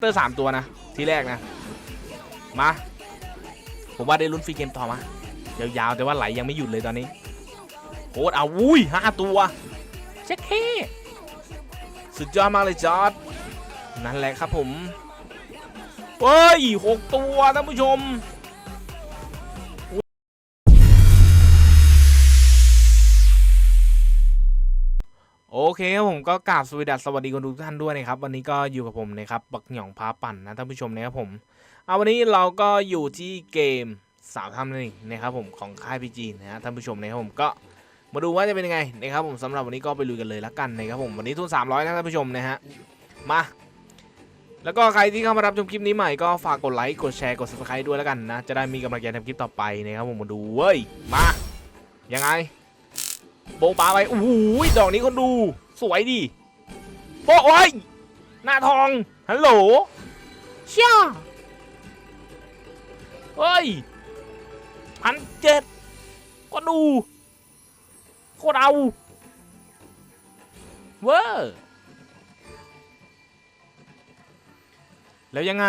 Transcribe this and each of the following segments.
เตอร์สามตัวนะ ทีแรกนะ มา ผมว่าได้ลุ้นฟรีเกมต่อมายาวๆ แต่ว่าไหลยังไม่หยุดเลยตอนนี้โคตรเอาวุ้ยห้าตัวเช็คเฮสุดยอดมากเลยจอร์ดนั่นแหละครับผมเฮ้ยหกตัวท่านผู้ชม เคครับผมก็กราบสวัสดีสวัสดีคนทุกท่านด้วยนะครับ วันนี้ก็อยู่กับผมนะครับบักหย่องพาปั่นนะท่านผู้ชมนะครับผมเอาวันนี้เราก็อยู่ที่เกมสาวทำนั่นเองนะครับผมของค่ายพีจีนะฮะท่านผู้ชมนะครับผมก็มาดูว่าจะเป็นยังไงนะครับผมสำหรับวันนี้ก็ไปลุยกันเลยละกันนะครับผมวันนี้ทุน300นะท่านผู้ชมนะฮะมาแล้วก็ใครที่เข้ามารับชมคลิปนี้ใหม่ก็ฝากกดไลค์กดแชร์กด subscribe ด้วยแล้วกันนะจะได้มีกำลังใจทำคลิปต่อไปนะครับผมมาดูเว้ยมายังไงโบะปาไปโอ้โหดอกนี้คนดู สวยดิโบะโอ้ยหน้าทอง ฮัลโหลเชี่ยเฮ้ยพันเจ็ดก็ดู โคตรเอาเวอร์แล้วยังไง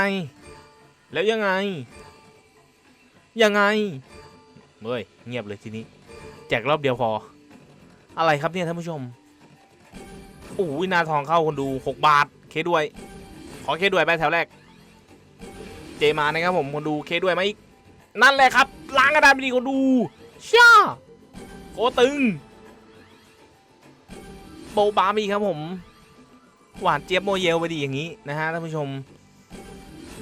แล้วยังไง ยังไงเฮ้ย เงียบเลยทีนี้ แจกรอบเดียวพอ อะไรครับเนี่ยท่านผู้ชม โอ้ยหนาทองเข้าคนดู 6 บาท เคด้วย ขอเคด้วยไปแถวแรก เจมานะครับผมคนดูเคด้วยมาอีกนั่นแหละครับ ล้างกระดานไปดีคนดูช่าโคตึง โบบามีครับผม หวานเจี๊ยบโมเยลไปดีอย่างนี้นะฮะท่านผู้ชม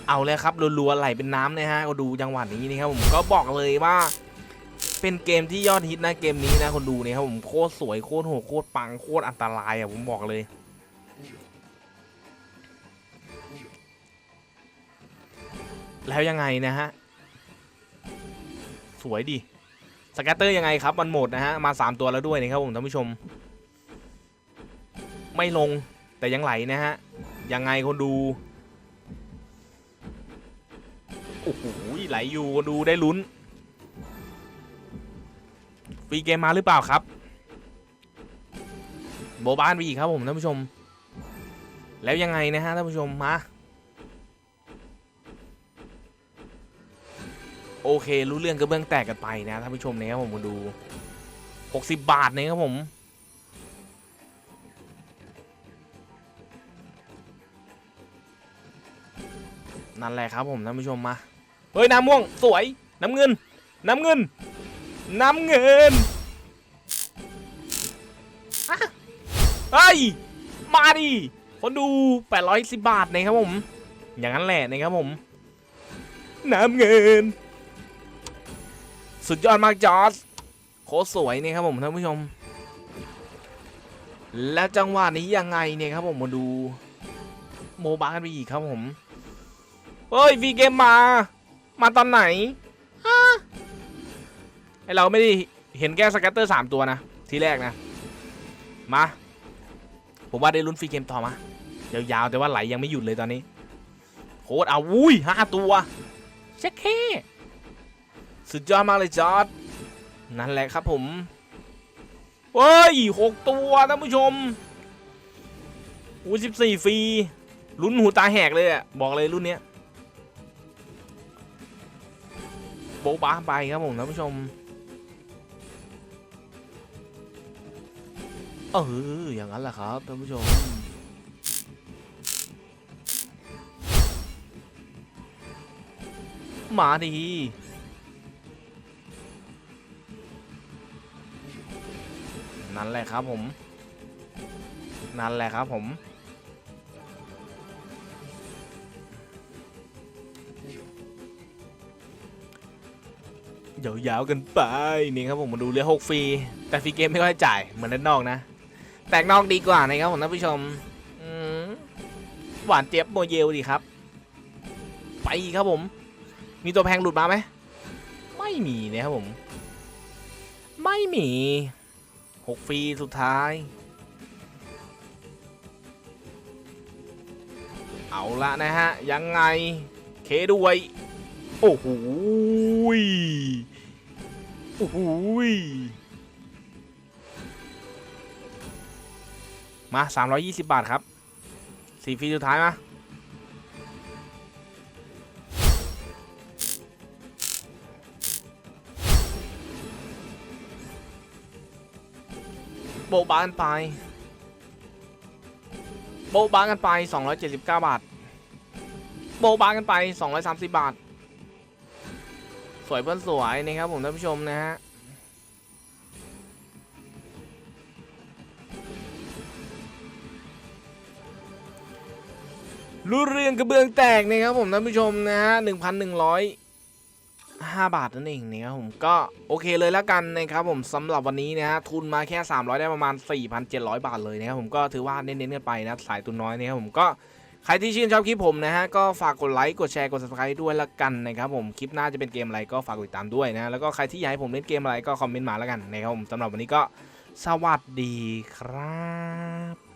เอาเลยครับรัวๆไหลเป็นน้ำนะฮะก็ดูจังหวะนี้นะครับผมก็บอกเลยว่า เป็นเกมที่ยอดฮิตนะเกมนี้นะคนดูเนี่ยครับผมโคตรสวยโคตรโหดโคตรปังโคตรอันตรายอะผมบอกเลยแล้วยังไงนะฮะ สวยดิสแกตเตอร์ยังไงครับ มันหมดนะฮะ มา 3 ตัวแล้วด้วยนะครับผมท่านผู้ชม ไม่ลงแต่ยังไหลนะฮะ ยังไงคนดู โอ้โหไหลอยู่คนดูได้ลุ้น ฟรีเกมมาหรือเปล่าครับ โบบ้านไปอีกครับผมท่านผู้ชม แล้วยังไงนะฮะท่านผู้ชมมาโอเค รู้เรื่องกระเบื้องแตกกันไปนะท่านผู้ชมนะครับผมมาดู 60 บาทนะครับผมนั่นแหละครับผมท่านผู้ชมมา เฮ้ยน้ำม่วงสวยน้ำเงิน น้ำเงิน น้ำเงินอะเฮ้ย มาดิคนดู 810 บาทนะครับผม อย่างนั้นแหละนะครับผม น้ำเงิน สุดยอดมากจอร์จโคตรสวยนี่ครับผมท่านผู้ชม แล้วจังหวะนี้ยังไงเนี่ยครับผมมาดู โมบากันไปอีกครับผม เฮ้ยวีเกมมา มาตอนไหน ไอเราไม่ได้เห็นแค่สแกตเตอร์สามตัวนะ ทีแรกนะ มา ผมว่าได้ลุ้นฟรีเกมต่อมายาวๆ แต่ว่าไหลยังไม่หยุดเลยตอนนี้โคตรเอาวุ้ยห้าตัวเช็คเคสุดยอดมากเลยจอร์ดนั่นแหละครับผมเฮ้ยหกตัวท่านผู้ชมอู้สิบสี่ฟรีลุ้นหูตาแหกเลยอะบอกเลยรุ่นเนี้ยโบ๊ะบ้าไปครับผมท่านผู้ชม อออย่างนั้นแหละครับท่านผู้ชม มาดีนั่นแหละครับผม นั่นแหละครับผมยาวๆกันไป นี่ครับผมมาดูเรือหกฟรี แต่ฟรีเกมไม่ค่อยจ่าย เหมือนด้านนอกนะ แตกนอกดีกว่านะครับผมท่านผู้ชมหวานเจี๊ยบโมเยลดีครับ ไปครับผม มีตัวแพงหลุดมาไหม ไม่มีนะครับผม ไม่มีหกฟรีสุดท้าย เอาละนะฮะ ยังไง เคด้วย โอ้โหยโอ้โห มา 320 บาทครับสี่ฟีสุดท้ายมาโบบากันไป โบบากันไป 279 บาท โบบากันไป 230 บาท สวยเพื่อนสวยนะครับผมท่านผู้ชมนะฮะ รู้เรื่องกระเบื้องแตกนะครับผมท่านผู้ชมนะฮะ1,100 5บาทนั่นเองนะครับผมก็โอเคเลยแล้วกันนะครับผมสำหรับวันนี้นะฮะทุนมาแค่ 300 ได้ประมาณ 4,700 บาทเลยนะครับผมก็ถือว่าเน้นๆกันไปนะสายทุนน้อยนะครับผมก็ใครที่ชื่นชอบคลิปผมนะฮะก็ฝากกดไลค์กดแชร์กด subscribe ด้วยละกันนะครับผมคลิปหน้าจะเป็นเกมอะไรก็ฝากกดติดตามด้วยนะแล้วก็ใครที่อยากให้ผมเล่นเกมอะไรก็คอมเมนต์มาแล้วกันนะครับผมสำหรับวันนี้ก็สวัสดีครับ